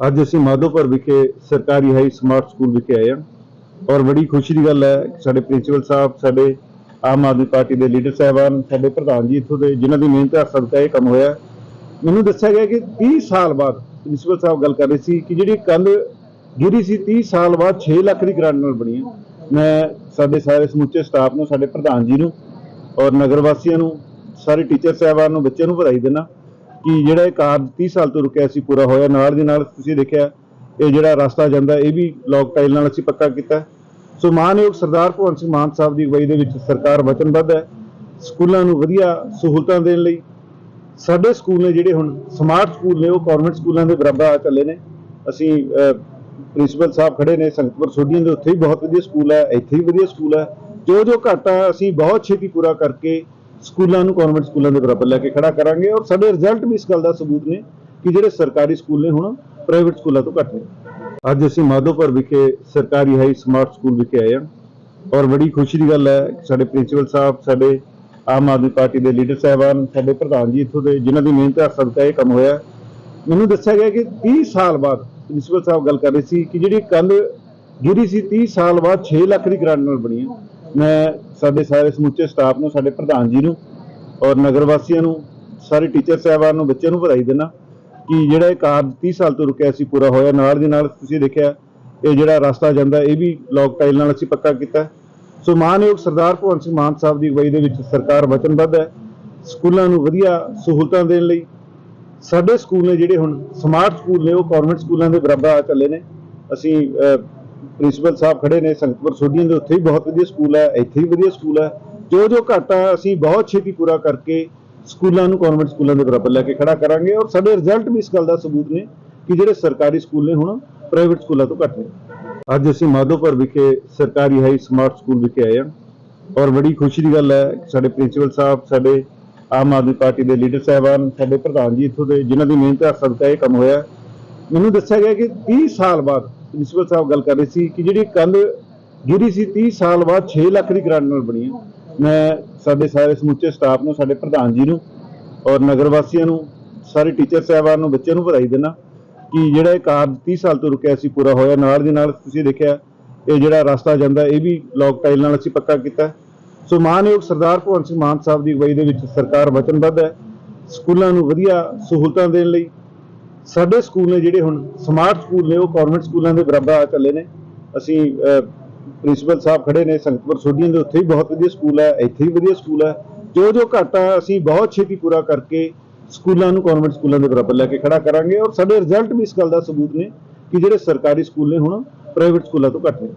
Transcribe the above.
ਅੱਜ ਅਸੀਂ ਮਾਧੋਪੁਰ ਵਿਖੇ ਸਰਕਾਰੀ ਹਾਈ ਸਮਾਰਟ ਸਕੂਲ ਵਿਖੇ ਆਏ ਹਾਂ ਔਰ ਬੜੀ ਖੁਸ਼ੀ ਦੀ ਗੱਲ ਹੈ, ਸਾਡੇ ਪ੍ਰਿੰਸੀਪਲ ਸਾਹਿਬ, ਸਾਡੇ ਆਮ ਆਦਮੀ ਪਾਰਟੀ ਦੇ ਲੀਡਰ ਸਾਹਿਬਾਨ, ਸਾਡੇ ਪ੍ਰਧਾਨ ਜੀ ਇੱਥੋਂ ਦੇ, ਜਿਨ੍ਹਾਂ ਦੀ ਮਿਹਨਤ ਦਾ ਸਦਕਾ ਇਹ ਕੰਮ ਹੋਇਆ। ਮੈਨੂੰ ਦੱਸਿਆ ਗਿਆ ਕਿ 30 ਸਾਲ ਬਾਅਦ ਪ੍ਰਿੰਸੀਪਲ ਸਾਹਿਬ ਗੱਲ ਕਰ ਰਹੇ ਸੀ ਕਿ ਜਿਹੜੀ ਕੰਧ ਗਿਰੀ ਸੀ 30 ਸਾਲ ਬਾਅਦ 6 ਲੱਖ ਦੀ ਗ੍ਰਾਂਟ ਨਾਲ ਬਣੀ ਹੈ। ਮੈਂ ਸਾਡੇ ਸਾਰੇ ਸਮੁੱਚੇ ਸਟਾਫ ਨੂੰ, ਸਾਡੇ ਪ੍ਰਧਾਨ ਜੀ ਨੂੰ ਔਰ ਨਗਰ ਵਾਸੀਆਂ ਨੂੰ, ਸਾਰੇ ਟੀਚਰ ਸਾਹਿਬਾਨ ਨੂੰ, ਬੱਚਿਆਂ ਨੂੰ ਵਧਾਈ ਦੇਣਾ ਕਿ ਜਿਹੜਾ ਇਹ ਕਾਰਜ 30 ਸਾਲ ਤੋਂ ਰੁਕਿਆ ਸੀ, ਪੂਰਾ ਹੋਇਆ, ਨਾਲ ਦੀ ਨਾਲ ਤੁਸੀਂ ਦੇਖਿਆ, ਇਹ ਜਿਹੜਾ ਰਸਤਾ ਜਾਂਦਾ, ਇਹ ਵੀ ਲੌਕ ਟਾਈਲ ਨਾਲ ਅਸੀਂ ਪੱਕਾ ਕੀਤਾ। ਸੋ ਮਾਨਯੋਗ ਸਰਦਾਰ ਭਗਵੰਤ ਸਿੰਘ ਮਾਨ ਸਾਹਿਬ ਦੀ ਅਗਵਾਈ ਦੇ ਵਿੱਚ ਸਰਕਾਰ ਵਚਨਬੱਧ ਹੈ, ਸਕੂਲਾਂ ਨੂੰ ਵਧੀਆ ਸਹੂਲਤਾਂ ਦੇਣ ਲਈ। ਸਾਡੇ ਸਕੂਲ ਨੇ ਜਿਹੜੇ ਹੁਣ ਸਮਾਰਟ ਸਕੂਲ ਨੇ, ਉਹ ਗਵਰਨਮੈਂਟ ਸਕੂਲਾਂ ਦੇ ਬਰਾਬਰ ਆ ਚੱਲੇ ਨੇ। ਅਸੀਂ ਪ੍ਰਿੰਸੀਪਲ ਸਾਹਿਬ ਖੜੇ ਨੇ, ਸੰਗਤਪੁਰ ਸੋਢੀਆਂ ਦੇ, ਉੱਥੇ ਵੀ ਬਹੁਤ ਵਧੀਆ ਸਕੂਲ ਹੈ, ਇੱਥੇ ਵੀ ਵਧੀਆ ਸਕੂਲ ਹੈ। ਜੋ ਜੋ ਘਾਟਾ ਅਸੀਂ ਬਹੁਤ ਛੇਤੀ ਪੂਰਾ ਕਰਕੇ ਸਕੂਲਾਂ ਨੂੰ ਗਵਰਨਮੈਂਟ ਸਕੂਲਾਂ ਦੇ ਬਰਾਬਰ ਲੈ ਕੇ ਖੜਾ ਕਰਾਂਗੇ ਔਰ ਸਾਡੇ ਰਿਜ਼ਲਟ ਵੀ ਇਸ ਗੱਲ ਦਾ ਸਬੂਤ ਨੇ ਕਿ ਜਿਹੜੇ ਸਰਕਾਰੀ ਸਕੂਲ ਨੇ ਹੁਣ ਪ੍ਰਾਈਵੇਟ ਸਕੂਲਾਂ ਤੋਂ ਘੱਟ ਨੇ। ਅੱਜ ਅਸੀਂ ਮਾਧੋਪੁਰ ਵਿਖੇ ਸਰਕਾਰੀ ਹਾਈ ਸਮਾਰਟ ਸਕੂਲ ਵਿਖੇ ਆਏ ਹਾਂ ਔਰ ਬੜੀ ਖੁਸ਼ੀ ਦੀ ਗੱਲ ਹੈ, ਸਾਡੇ ਪ੍ਰਿੰਸੀਪਲ ਸਾਹਿਬ, ਸਾਡੇ ਆਮ ਆਦਮੀ ਪਾਰਟੀ ਦੇ ਲੀਡਰ ਸਾਹਿਬਾਨ, ਸਾਡੇ ਪ੍ਰਧਾਨ ਜੀ ਇੱਥੋਂ ਦੇ ਜਿਨ੍ਹਾਂ ਦੀ ਮਿਹਨਤ ਦਾ ਸਦਕਾ ਇਹ ਕੰਮ ਹੋਇਆ। ਮੈਨੂੰ ਦੱਸਿਆ ਗਿਆ ਕਿ 30 ਸਾਲ ਬਾਅਦ ਪ੍ਰਿੰਸੀਪਲ ਸਾਹਿਬ ਗੱਲ ਕਰ ਰਹੇ ਸੀ ਕਿ ਜਿਹੜੀ ਕੰਧ ਗਿਰੀ ਸੀ 30 ਸਾਲ ਬਾਅਦ 6 ਲੱਖ ਦੀ ਗ੍ਰਾਂਟ ਨਾਲ ਬਣੀ ਹੈ। ਮੈਂ ਸਾਡੇ ਸਾਰੇ ਸਮੁੱਚੇ ਸਟਾਫ ਨੂੰ, ਸਾਡੇ ਪ੍ਰਧਾਨ ਜੀ ਨੂੰ ਔਰ ਨਗਰ ਵਾਸੀਆਂ ਨੂੰ, ਸਾਰੇ ਟੀਚਰ ਸਾਹਿਬਾਨ ਨੂੰ, ਬੱਚਿਆਂ ਨੂੰ ਵਧਾਈ ਦੇਣਾ ਕਿ ਜਿਹੜਾ ਇਹ ਕਾਰਜ 30 ਸਾਲ ਤੋਂ ਰੁਕਿਆ ਸੀ, ਪੂਰਾ ਹੋਇਆ, ਨਾਲ ਦੀ ਨਾਲ ਤੁਸੀਂ ਦੇਖਿਆ, ਇਹ ਜਿਹੜਾ ਰਸਤਾ ਜਾਂਦਾ, ਇਹ ਵੀ ਲੌਕ ਟਾਈਲ ਨਾਲ ਅਸੀਂ ਪੱਕਾ ਕੀਤਾ। ਸੋ ਮਾਨਯੋਗ ਸਰਦਾਰ ਭਗਵੰਤ ਸਿੰਘ ਮਾਨ ਸਾਹਿਬ ਦੀ ਅਗਵਾਈ ਦੇ ਵਿੱਚ ਸਰਕਾਰ ਵਚਨਬੱਧ ਹੈ, ਸਕੂਲਾਂ ਨੂੰ ਵਧੀਆ ਸਹੂਲਤਾਂ ਦੇਣ ਲਈ। ਸਾਡੇ ਸਕੂਲ ਨੇ ਜਿਹੜੇ ਹੁਣ ਸਮਾਰਟ ਸਕੂਲ ਨੇ, ਉਹ ਗਵਰਨਮੈਂਟ ਸਕੂਲਾਂ ਦੇ ਬਰਾਬਰ ਆ ਚੱਲੇ ਨੇ। ਅਸੀਂ ਪ੍ਰਿੰਸੀਪਲ ਸਾਹਿਬ ਖੜੇ ਨੇ ਸੰਗਤਪੁਰ ਸੋਢੀਆਂ ਦੇ ਉੱਥੇ ਵੀ ਬਹੁਤ ਵਧੀਆ ਸਕੂਲ ਹੈ, ਇੱਥੇ ਵੀ ਵਧੀਆ ਸਕੂਲ ਹੈ। ਜੋ ਜੋ ਘਾਟਾ ਅਸੀਂ ਬਹੁਤ ਛੇਤੀ ਪੂਰਾ ਕਰਕੇ ਸਕੂਲਾਂ ਨੂੰ ਗਵਰਨਮੈਂਟ ਸਕੂਲਾਂ ਦੇ ਬਰਾਬਰ ਲੈ ਕੇ ਖੜਾ ਕਰਾਂਗੇ ਔਰ ਸਾਡੇ ਰਿਜ਼ਲਟ ਵੀ ਇਸ ਗੱਲ ਦਾ ਸਬੂਤ ਨੇ ਕਿ ਜਿਹੜੇ ਸਰਕਾਰੀ ਸਕੂਲ ਨੇ ਹੁਣ ਪ੍ਰਾਈਵੇਟ ਸਕੂਲਾਂ ਤੋਂ ਘੱਟ ਨੇ। ਅੱਜ ਅਸੀਂ ਮਾਧੋਪੁਰ ਵਿਖੇ ਸਰਕਾਰੀ ਹਾਈ ਸਮਾਰਟ ਸਕੂਲ ਵਿਖੇ ਆਏ ਹਾਂ ਔਰ ਬੜੀ ਖੁਸ਼ੀ ਦੀ ਗੱਲ ਹੈ, ਸਾਡੇ ਪ੍ਰਿੰਸੀਪਲ ਸਾਹਿਬ, ਸਾਡੇ ਆਮ ਆਦਮੀ ਪਾਰਟੀ ਦੇ ਲੀਡਰ ਸਾਹਿਬਾਨ, ਸਾਡੇ ਪ੍ਰਧਾਨ ਜੀ ਇੱਥੋਂ ਦੇ, ਜਿਨ੍ਹਾਂ ਦੀ ਮਿਹਨਤ ਦਾ ਸਦਕਾ ਇਹ ਕੰਮ ਹੋਇਆ। ਮੈਨੂੰ ਦੱਸਿਆ ਗਿਆ ਕਿ 30 ਸਾਲ ਬਾਅਦ ਪ੍ਰਿੰਸੀਪਲ ਸਾਹਿਬ ਗੱਲ ਕਰ ਰਹੇ ਸੀ ਕਿ ਜਿਹੜੀ ਕੰਧ ਗਿਰੀ ਸੀ 30 ਸਾਲ ਬਾਅਦ 6 ਲੱਖ ਦੀ ਗ੍ਰਾਂਟ ਨਾਲ ਬਣੀ ਹੈ। ਮੈਂ ਸਾਡੇ ਸਾਰੇ ਸਮੁੱਚੇ ਸਟਾਫ ਨੂੰ, ਸਾਡੇ ਪ੍ਰਧਾਨ ਜੀ ਨੂੰ ਔਰ ਨਗਰ ਵਾਸੀਆਂ ਨੂੰ, ਸਾਰੇ ਟੀਚਰ ਸਾਹਿਬਾਨ ਨੂੰ, ਬੱਚਿਆਂ ਨੂੰ ਵਧਾਈ ਦੇਣਾ ਕਿ ਜਿਹੜਾ ਇਹ ਕਾਰਜ 30 ਸਾਲ ਤੋਂ ਰੁਕਿਆ ਸੀ, ਪੂਰਾ ਹੋਇਆ। ਨਾਲ ਦੀ ਨਾਲ ਤੁਸੀਂ ਦੇਖਿਆ, ਇਹ ਜਿਹੜਾ ਰਸਤਾ ਜਾਂਦਾ, ਇਹ ਵੀ ਲੌਕ ਟਾਈਲ ਨਾਲ ਅਸੀਂ ਪੱਕਾ ਕੀਤਾ। ਸੋ ਮਾਨਯੋਗ ਸਰਦਾਰ ਭਗਵੰਤ ਸਿੰਘ ਮਾਨ ਸਾਹਿਬ ਦੀ ਅਗਵਾਈ ਦੇ ਵਿੱਚ ਸਰਕਾਰ ਵਚਨਬੱਧ ਹੈ। ਸਕੂਲਾਂ ਨੂੰ ਵਧੀਆ ਸਹੂਲਤਾਂ ਦੇਣ ਲਈ ਸਾਡੇ ਸਕੂਲ ਨੇ ਜਿਹੜੇ ਹੁਣ ਸਮਾਰਟ ਸਕੂਲ ਨੇ, ਉਹ ਗਵਰਨਮੈਂਟ ਸਕੂਲਾਂ ਦੇ ਬਰਾਬਰ ਆ ਚੱਲੇ ਨੇ। ਅਸੀਂ ਪ੍ਰਿੰਸੀਪਲ ਸਾਹਿਬ ਖੜੇ ਨੇ ਸੰਗਤਪੁਰ ਸੋਢੀਆਂ ਦੇ ਉੱਥੇ ਵੀ ਬਹੁਤ ਵਧੀਆ ਸਕੂਲ ਹੈ, ਇੱਥੇ ਵੀ ਵਧੀਆ ਸਕੂਲ ਹੈ। ਜੋ ਜੋ ਘਾਟਾ ਅਸੀਂ ਬਹੁਤ ਛੇਤੀ ਪੂਰਾ ਕਰਕੇ ਸਕੂਲਾਂ ਨੂੰ ਗਵਰਨਮੈਂਟ ਸਕੂਲਾਂ ਦੇ ਬਰਾਬਰ ਲੈ ਕੇ ਖੜਾ ਕਰਾਂਗੇ ਔਰ ਸਾਡੇ ਰਿਜ਼ਲਟ ਵੀ ਇਸ ਗੱਲ ਦਾ ਸਬੂਤ ਨੇ ਕਿ ਜਿਹੜੇ ਸਰਕਾਰੀ ਸਕੂਲ ਨੇ ਹੁਣ ਪ੍ਰਾਈਵੇਟ ਸਕੂਲਾਂ ਤੋਂ ਘੱਟ ਨੇ।